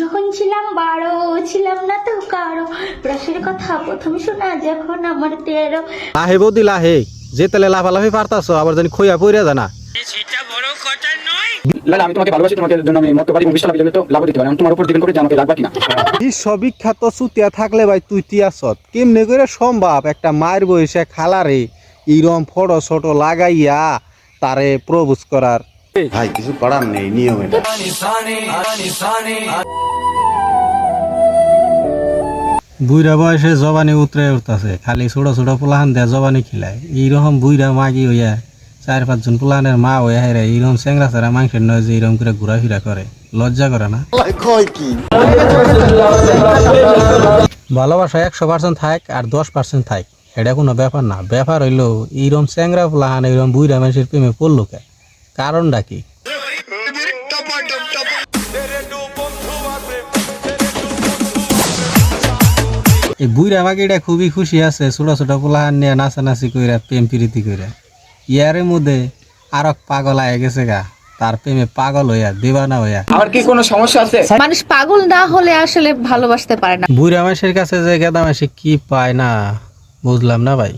যখন ছিলাম বারো ছিলাম না তো কারও। ব্রাশের কথা প্রথম শোনা যখন আমার তেরো। লাহে বৌদি লাহে যে তেলে লাফালাফি পারতাছ আবার জানি খইয়া পইরা জানা লালা আমি তোমাকে ভালোবাসি তোমাকে জন্য আমি মরতে পারি বিশাল জন্য তো লাভ দিতে পারি। তোমার উপর ডিপেন্ড করে যে আমাকে রাখবা কিনা? বিশ্ব বিখ্যাত চুতিয়া থাকলে ভাই তুই তিয়াসত কেমনে করে সম্ভব? একটা মায়ের বয়সে খালারে ইরম ফটো ছোট লাগাইয়া তারে প্রবোজ করার। ভাই কিছু করার নেই নিয়ম এটা বুইরা বয়সে জবানি উতরে উঠতেছে খালি ছোট ছোট পোলাহান দেয়া জবানি খিলায়। এইরকম বুইরা মাগি হইয়া চার পাঁচজন পোলাহানের মা হইয়া হেরে এইরকম চেংরা চেরা মাংসের নয় যে এইরকম করে ঘোরাফেরা করে লজ্জা করে না? ভালোবাসা একশো পার্সেন্ট থাক আর দশ পার্সেন্ট থাক এটা কোনো ব্যাপার না। ব্যাপার হইল এইরকম চেংরা পোলাহান এইরকম বুইরা মানুষের প্রেমে পড়ল কে? কারণটা কি? এই বুইরা মাগিটা খুবই খুশি আছে ছোট ছোট পোলাহান নিয়ে নাচানাচি কইরা প্রেম প্রীতি কইরা। ইয়ারের মধ্যে আর এক পাগল আয় গেছে গা তার প্রেমে পাগল হইয়া দেবানা হইয়া। আর কি কোনো সমস্যা আছে? মানুষ পাগল না হলে আসলে ভালোবাসতে পারে না। বুড়া মাসের কাছে যে গেদা মাসে কি পায় না বুঝলাম না ভাই।